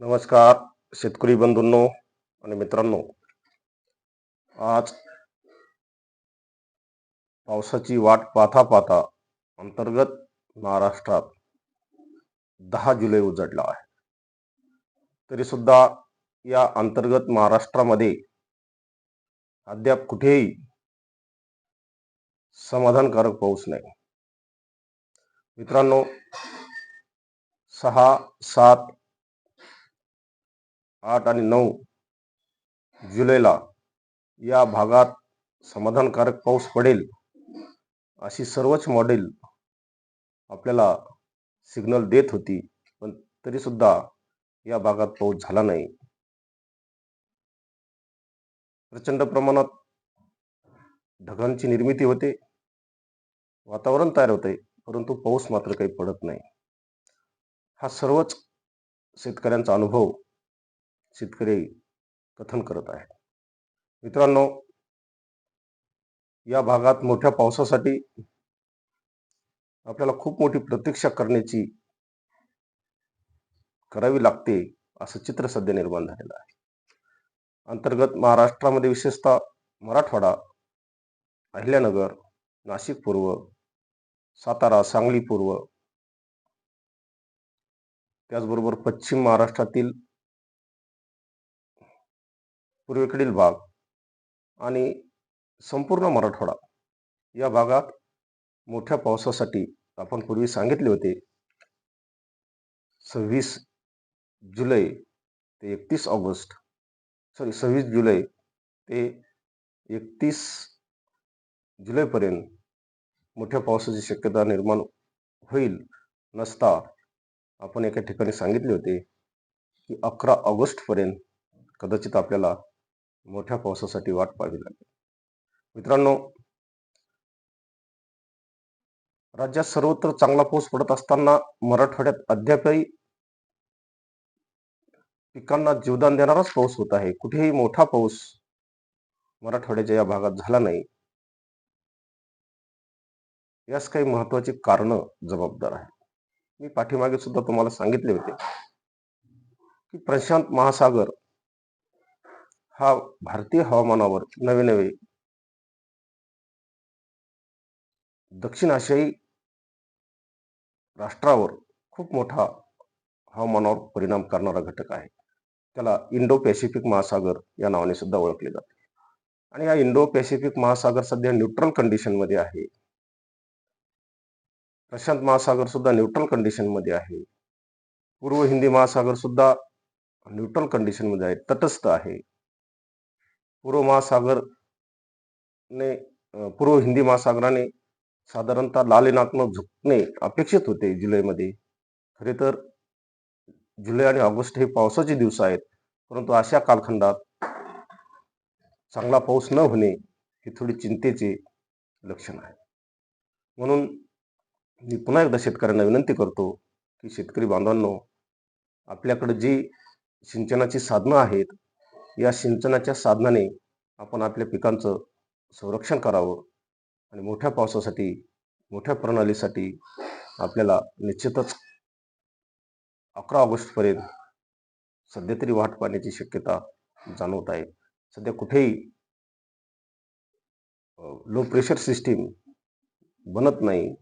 नमस्कार शेतकरी बंधूंनो आणि मित्रांनो. आज पावसाची वाट पाहता पाहता अंतर्गत महाराष्ट्रात दहा जुलै उजडला आहे. तरी सुद्धा या अंतर्गत महाराष्ट्रामध्ये अद्याप कुठेही समाधानकारक पाऊस नाही. मित्रांनो सहा सात आठ आणि नऊ जुलैला या भागात समाधानकारक पाऊस पडेल अशी सर्वच मॉडेल आपल्याला सिग्नल देत होती पण तरी सुद्धा या भागात पाऊस झाला नाही. प्रचंड प्रमाणात ढगांची निर्मिती होते. वातावरण तयार होते परंतु पाऊस मात्र काही पडत नाही. हा सर्वच शेतकऱ्यांचा अनुभव शेतकरी कथन करत आहेत. मित्रांनो या भागात मोठ्या पावसासाठी आपल्याला खूप मोठी प्रतीक्षा करण्याची करावी लागते असं चित्र सध्या निर्माण झालेलं आहे. अंतर्गत महाराष्ट्रामध्ये विशेषतः मराठवाडा अहिल्यानगर नाशिक पूर्व सातारा सांगली पूर्व त्याचबरोबर पश्चिम महाराष्ट्रातील पूर्वेकडील भाग आणि संपूर्ण मराठवाडा. या भागात मोठ्या पावसासाठी आपण पूर्वी सांगितले होते. सव्वीस जुलै ते एकतीस ऑगस्ट सॉरी सव्वीस जुलै ते एकतीस जुलैपर्यंत मोठ्या पावसाची शक्यता निर्माण होईल नसता आपण एका ठिकाणी सांगितले होते की अकरा ऑगस्टपर्यंत कदाचित आपल्याला मोठ्या पावसासाठी वाट पाहावी लागेल. मित्रांनो राज्यात सर्वत्र चांगला पाऊस पडत असताना मराठवाड्यात अद्यापही पिकांना जीवदान देणाराच पाऊस होत आहे. कुठेही मोठा पाऊस मराठवाड्याच्या या भागात झाला नाही. यास काही महत्वाची कारण जबाबदार आहे मी पाठीमागे सुद्धा तुम्हाला सांगितले होते की प्रशांत महासागर हा भारतीय हवामानावर नवे नवे दक्षिण आशियाई राष्ट्रावर खूप मोठा हवामानावर परिणाम करणारा घटक आहे. त्याला इंडो पॅसिफिक महासागर या नावाने सुद्धा ओळखले जाते. आणि हा इंडो पॅसिफिक महासागर सध्या न्यूट्रल कंडिशनमध्ये आहे. प्रशांत महासागर सुद्धा न्यूट्रल कंडिशनमध्ये आहे. पूर्व हिंदी महासागर सुद्धा न्यूट्रल कंडिशनमध्ये आहे. तटस्थ आहे. पूर्व महासागरने पूर्व हिंदी महासागराने साधारणतः लालेनाकनं झुकणे अपेक्षित होते जुलैमध्ये. खरे तर जुलै आणि ऑगस्ट हे पावसाचे दिवस आहेत परंतु अशा कालखंडात चांगला पाऊस न होणे हे थोडी चिंतेचे लक्षण आहे. म्हणून मी पुन्हा एकदा शेतकऱ्यांना विनंती करतो की शेतकरी बांधवांनो आपल्याकडे जी सिंचनाची साधनं आहेत या सिंचनाच्या साधनाने आपण आपल्या पिकांचं संरक्षण करावं आणि मोठ्या पावसासाठी मोठ्या प्रणालीसाठी आपल्याला निश्चितच अकरा ऑगस्टपर्यंत सध्या तरी वाट पाहण्याची शक्यता जाणवत आहे. सध्या कुठेही लो प्रेशर सिस्टीम बनत नाही.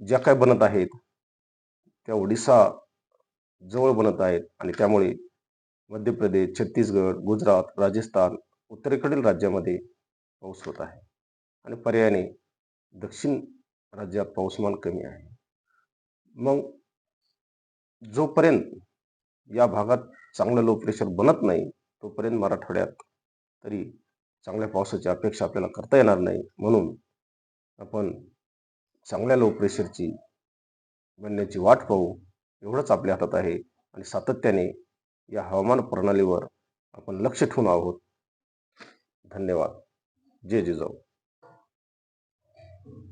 ज्या काय बनत आहेत त्या ओडिसा जवळ बनत आहेत आणि त्यामुळे मध्य प्रदेश छत्तीसगड गुजरात राजस्थान उत्तरेकडील राज्यामध्ये पाऊस होत आहे. आणि पर्यायाने दक्षिण राज्यात पाऊसमान कमी आहे. मग जोपर्यंत या भागात चांगलं लो प्रेशर बनत नाही तोपर्यंत मराठवाड्यात तरी चांगल्या पावसाची अपेक्षा आपल्याला करता येणार नाही. म्हणून आपण चांगल्या लो प्रेशरची बनण्याची वाट पाहू. एवढंच आपल्या हातात आहे. आणि सातत्याने या हवामान प्रणालीवर आपण लक्ष ठेवून आहोत. धन्यवाद. जय जिजाऊ.